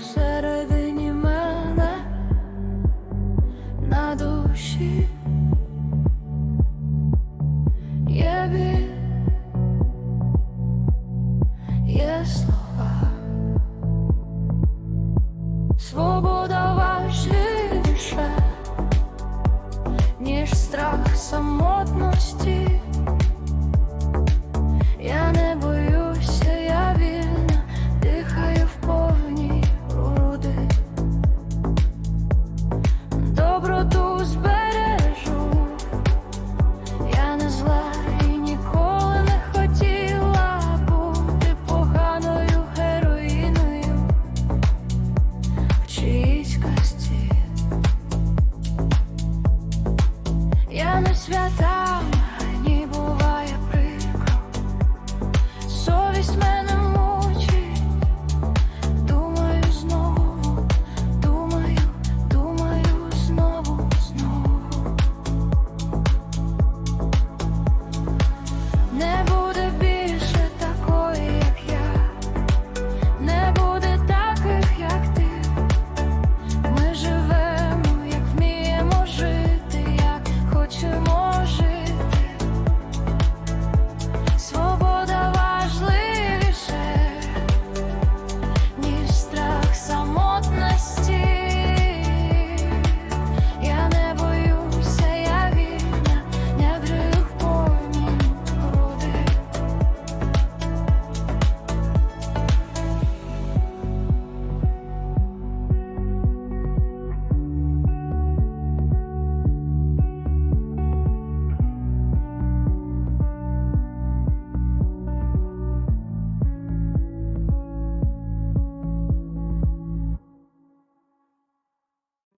усередині мене на душі є біль, є слова, свобода важливіша, ніж страх самотності. Свята,